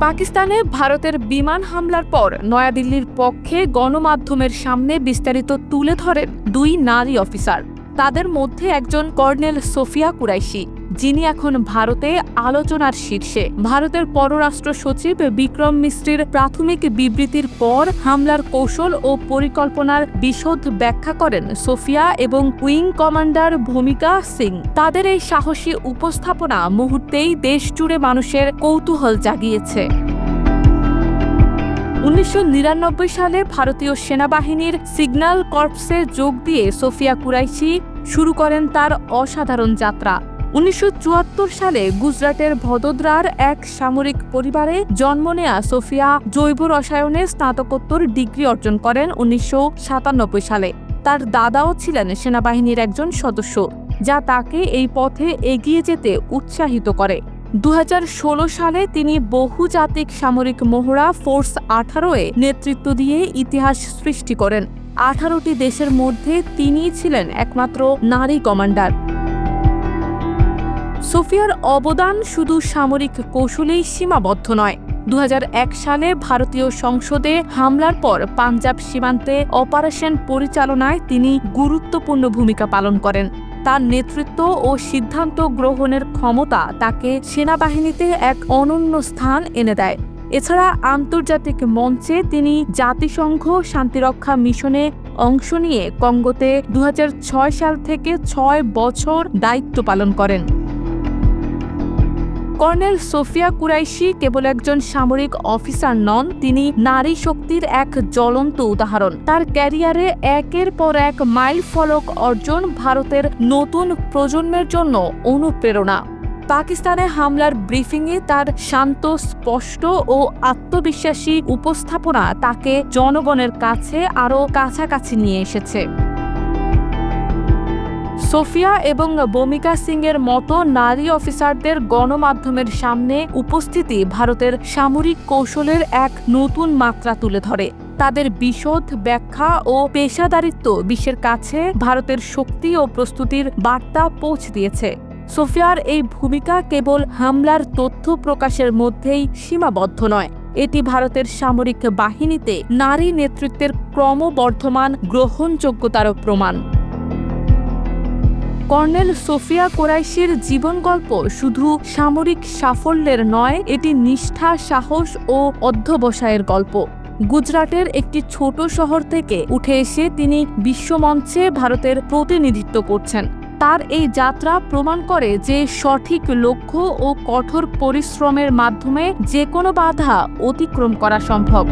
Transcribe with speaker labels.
Speaker 1: পাকিস্তানে ভারতের বিমান হামলার পর নয়াদিল্লির পক্ষে গণমাধ্যমের সামনে বিস্তারিত তুলে ধরেন দুই নারী অফিসার। তাদের মধ্যে একজন কর্নেল সোফিয়া কুরাইশি। যিনি এখন ভারতে আলোচনার শীর্ষে। ভারতের পররাষ্ট্র সচিব বিক্রম মিস্ত্রির প্রাথমিক বিবৃতির পর হামলার কৌশল ও পরিকল্পনার বিশদ ব্যাখ্যা করেন সোফিয়া এবং উইং কমান্ডার ভূমিকা সিং। তাদের এই সাহসী উপস্থাপনা মুহূর্তেই দেশ জুড়ে মানুষের কৌতূহল জাগিয়েছে। উনিশশো নিরানব্বই সালে ভারতীয় সেনাবাহিনীর সিগন্যাল কর্পসে যোগ দিয়ে সোফিয়া কুরাইশি শুরু করেন তার অসাধারণ যাত্রা। উনিশশো চুয়াত্তর সালে গুজরাটের ভদোদরার এক সামরিক পরিবারে জন্ম নেয়া সোফিয়া জৈব রসায়নে স্নাতকোত্তর ডিগ্রি অর্জন করেন উনিশশো সাতানব্বই সালে। তার দাদাও ছিলেন সেনাবাহিনীর একজন সদস্য, যা তাকে এই পথে এগিয়ে যেতে উৎসাহিত করে। দু হাজার ষোলো সালে তিনি বহুজাতিক সামরিক মহড়া ফোর্স আঠারো এ নেতৃত্ব দিয়ে ইতিহাস সৃষ্টি করেন। আঠারোটি দেশের মধ্যে তিনিই ছিলেন একমাত্র নারী কমান্ডার। সোফিয়ার অবদান শুধু সামরিক কৌশলেই সীমাবদ্ধ নয়। দু সালে ভারতীয় সংসদে হামলার পর পাঞ্জাব সীমান্তে অপারেশন পরিচালনায় তিনি গুরুত্বপূর্ণ ভূমিকা পালন করেন। তার নেতৃত্ব ও সিদ্ধান্ত গ্রহণের ক্ষমতা তাকে সেনাবাহিনীতে এক অনন্য স্থান এনে দেয়। এছাড়া আন্তর্জাতিক মঞ্চে তিনি জাতিসংঘ শান্তিরক্ষা মিশনে অংশ নিয়ে কঙ্গোতে দু হাজার ছয় সাল থেকে ছয় বছর দায়িত্ব পালন করেন। কর্নেল সোফিয়া কুরাইশি কেবল একজন সামরিক অফিসার নন, তিনি নারী শক্তির এক জ্বলন্ত উদাহরণ। তার ক্যারিয়ারে একের পর এক মাইল ফলক অর্জন ভারতের নতুন প্রজন্মের জন্য অনুপ্রেরণা। পাকিস্তানে হামলার ব্রিফিংয়ে তার শান্ত, স্পষ্ট ও আত্মবিশ্বাসী উপস্থাপনা তাকে জনগণের কাছে আরও কাছাকাছি নিয়ে এসেছে। সোফিয়া এবং বমিকা সিং এর মতো নারী অফিসারদের গণমাধ্যমের সামনে উপস্থিতি ভারতের সামরিক কৌশলের এক নতুন মাত্রা তুলে ধরে। তাদের বিশদ ব্যাখ্যা ও পেশাদারিত্ব বিশ্বের কাছে ভারতের শক্তি ও প্রস্তুতির বার্তা পৌঁছ দিয়েছে। সোফিয়ার এই ভূমিকা কেবল হামলার তথ্য প্রকাশের মধ্যেই সীমাবদ্ধ নয়। এটি ভারতের সামরিক বাহিনীতে নারী নেতৃত্বের ক্রমবর্ধমান গ্রহণযোগ্যতারও প্রমাণ। কর্নেল সোফিয়া কোরাইশির জীবন গল্প শুধু সামরিক সাফল্যের নয়, এটি নিষ্ঠা, সাহস ও অধ্যবসায়ের গল্প। গুজরাটের একটি ছোট শহর থেকে উঠে এসে তিনি বিশ্বমঞ্চে ভারতের প্রতিনিধিত্ব করছেন। তার এই যাত্রা প্রমাণ করে যে সঠিক লক্ষ্য ও কঠোর পরিশ্রমের মাধ্যমে যে কোনো বাধা অতিক্রম করা সম্ভব।